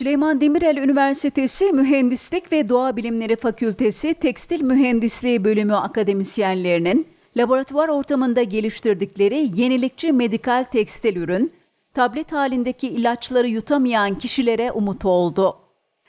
Süleyman Demirel Üniversitesi Mühendislik ve Doğa Bilimleri Fakültesi Tekstil Mühendisliği Bölümü akademisyenlerinin laboratuvar ortamında geliştirdikleri yenilikçi medikal tekstil ürün, tablet halindeki ilaçları yutamayan kişilere umut oldu.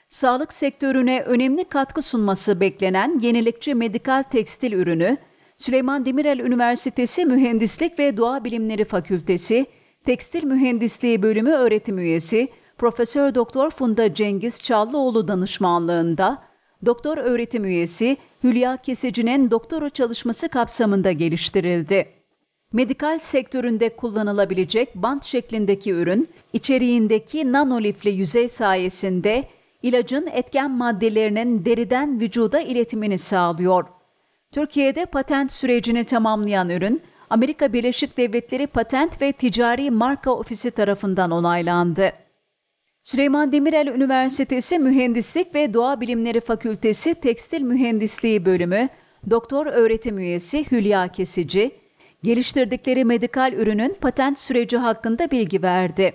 Sağlık sektörüne önemli katkı sunması beklenen yenilikçi medikal tekstil ürünü, Süleyman Demirel Üniversitesi Mühendislik ve Doğa Bilimleri Fakültesi Tekstil Mühendisliği Bölümü öğretim üyesi Profesör Doktor Funda Cengiz Çallıoğlu danışmanlığında doktor öğretim üyesi Hülya Kesici'nin doktora çalışması kapsamında geliştirildi. Medikal sektöründe kullanılabilecek bant şeklindeki ürün, içeriğindeki nanolifli yüzey sayesinde ilacın etken maddelerinin deriden vücuda iletimini sağlıyor. Türkiye'de patent sürecini tamamlayan ürün, Amerika Birleşik Devletleri Patent ve Ticari Marka Ofisi tarafından onaylandı. Süleyman Demirel Üniversitesi Mühendislik ve Doğa Bilimleri Fakültesi Tekstil Mühendisliği Bölümü Doktor Öğretim Üyesi Hülya Kesici, geliştirdikleri medikal ürünün patent süreci hakkında bilgi verdi.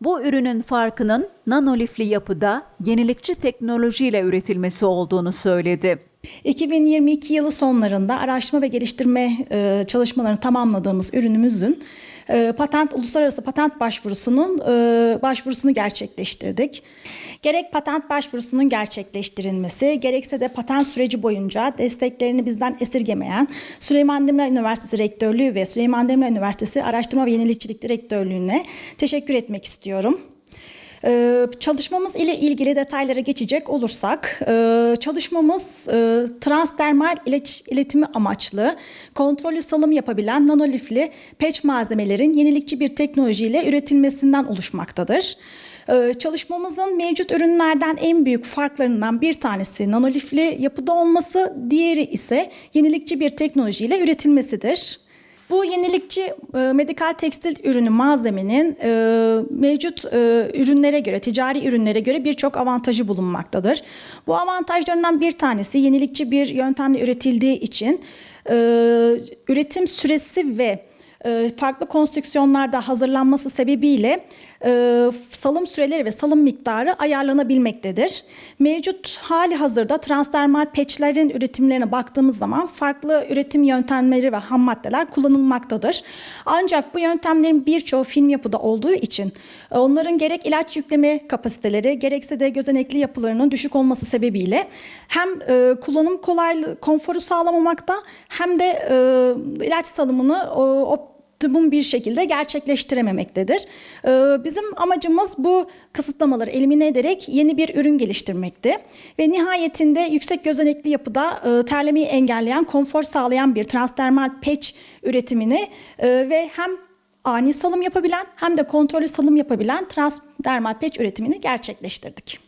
Bu ürünün farkının nanolifli yapıda yenilikçi teknolojiyle üretilmesi olduğunu söyledi. 2022 yılı sonlarında araştırma ve geliştirme e, çalışmalarını tamamladığımız ürünümüzün e, patent uluslararası patent başvurusunun e, başvurusunu gerçekleştirdik. Gerek patent başvurusunun gerçekleştirilmesi, gerekse de patent süreci boyunca desteklerini bizden esirgemeyen Süleyman Demirel Üniversitesi Rektörlüğü ve Süleyman Demirel Üniversitesi Araştırma ve Yenilikçilik Direktörlüğü'ne teşekkür etmek istiyorum. Ee, çalışmamız ile ilgili detaylara geçecek olursak, e, çalışmamız e, transdermal ilaç iletimi amaçlı kontrollü salım yapabilen nanolifli patch malzemelerin yenilikçi bir teknolojiyle üretilmesinden oluşmaktadır. Ee, Çalışmamızın mevcut ürünlerden en büyük farklarından bir tanesi nanolifli yapıda olması, diğeri ise yenilikçi bir teknolojiyle üretilmesidir. Bu yenilikçi e, medikal tekstil ürünü malzemenin e, mevcut e, ürünlere göre, ticari ürünlere göre birçok avantajı bulunmaktadır. Bu avantajlarından bir tanesi yenilikçi bir yöntemle üretildiği için e, üretim süresi ve farklı konstrüksiyonlarda hazırlanması sebebiyle e, salım süreleri ve salım miktarı ayarlanabilmektedir. Mevcut hali hazırda transdermal peçlerin üretimlerine baktığımız zaman farklı üretim yöntemleri ve ham maddeler kullanılmaktadır. Ancak bu yöntemlerin birçoğu film yapıda olduğu için e, onların gerek ilaç yükleme kapasiteleri gerekse de gözenekli yapılarının düşük olması sebebiyle hem e, kullanım kolaylığı, konforu sağlamamakta hem de ilaç salımını o, optimum bir şekilde gerçekleştirememektedir. Ee, Bizim amacımız bu kısıtlamaları elimine ederek yeni bir ürün geliştirmekti. Ve nihayetinde yüksek gözenekli yapıda e, terlemeyi engelleyen, konfor sağlayan bir transdermal patch üretimini e, ve hem ani salım yapabilen hem de kontrollü salım yapabilen transdermal patch üretimini gerçekleştirdik.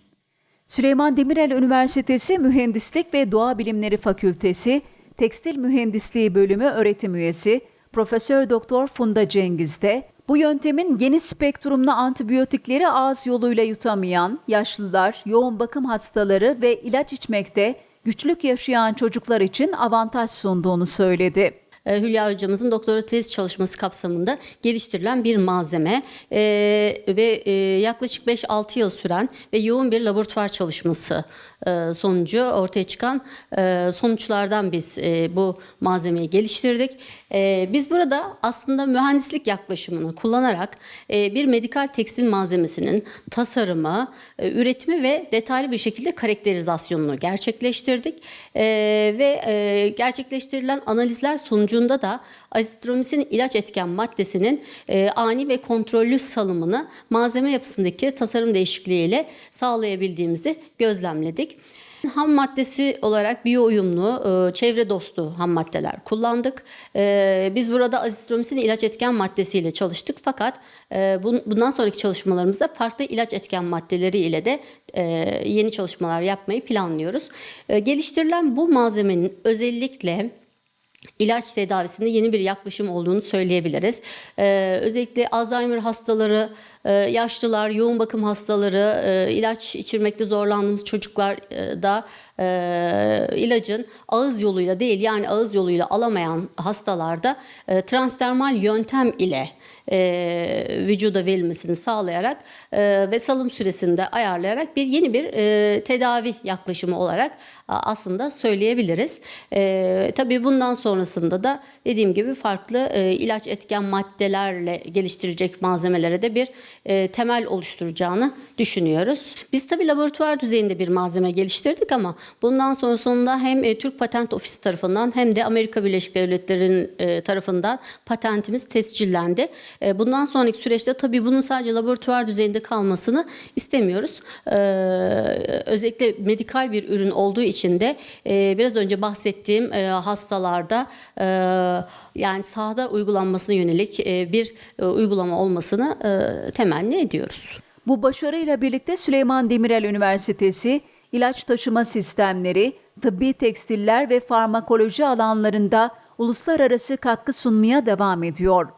Süleyman Demirel Üniversitesi Mühendislik ve Doğa Bilimleri Fakültesi Tekstil Mühendisliği Bölümü öğretim üyesi Profesör Doktor Funda Cengiz de bu yöntemin geniş spektrumlu antibiyotikleri ağız yoluyla yutamayan yaşlılar, yoğun bakım hastaları ve ilaç içmekte güçlük yaşayan çocuklar için avantaj sunduğunu söyledi. e, Hülya hocamızın doktora tez çalışması kapsamında geliştirilen bir malzeme e, ve e, yaklaşık 5-6 yıl süren ve yoğun bir laboratuvar çalışması e, sonucu ortaya çıkan e, sonuçlardan biz e, bu malzemeyi geliştirdik. E, biz burada aslında mühendislik yaklaşımını kullanarak e, bir medikal tekstil malzemesinin tasarımı, e, üretimi ve detaylı bir şekilde karakterizasyonunu gerçekleştirdik. E, ve e, gerçekleştirilen analizler sonucunda da azitromisin ilaç etken maddesinin e, ani ve kontrollü salımını malzeme yapısındaki tasarım değişikliğiyle sağlayabildiğimizi gözlemledik. Ham maddesi olarak biyo uyumlu, e, çevre dostu ham maddeler kullandık. E, Biz burada azitromisin ilaç etken maddesiyle çalıştık fakat e, bun- bundan sonraki çalışmalarımızda farklı ilaç etken maddeleri ile de yeni çalışmalar yapmayı planlıyoruz. Geliştirilen bu malzemenin özellikle ilaç tedavisinde yeni bir yaklaşım olduğunu söyleyebiliriz. Ee, özellikle Alzheimer hastaları e, yaşlılar, yoğun bakım hastaları, e, ilaç içirmekte zorlandığımız çocuklar e, da e, ilacın ağız yoluyla değil yani ağız yoluyla alamayan hastalarda e, transdermal yöntem ile e, vücuda verilmesini sağlayarak e, ve salım süresini de ayarlayarak bir yeni bir e, tedavi yaklaşımı olarak aslında söyleyebiliriz. E, tabii bundan sonrasında da dediğim gibi farklı e, ilaç etken maddelerle geliştirecek malzemelere de bir e, temel oluşturacağını düşünüyoruz. Biz tabii laboratuvar düzeyinde bir malzeme geliştirdik ama bundan sonrasında hem e, Türk Patent Ofisi tarafından hem de Amerika Birleşik Devletleri'nin e, tarafından patentimiz tescillendi. E, bundan sonraki süreçte tabii bunun sadece laboratuvar düzeyinde kalmasını istemiyoruz. Özellikle medikal bir ürün olduğu için de biraz önce bahsettiğim hastalarda yani sahada uygulanmasına yönelik bir uygulama olmasını temenni ediyoruz. Bu başarıyla birlikte Süleyman Demirel Üniversitesi ilaç taşıma sistemleri, tıbbi tekstiller ve farmakoloji alanlarında uluslararası katkı sunmaya devam ediyor.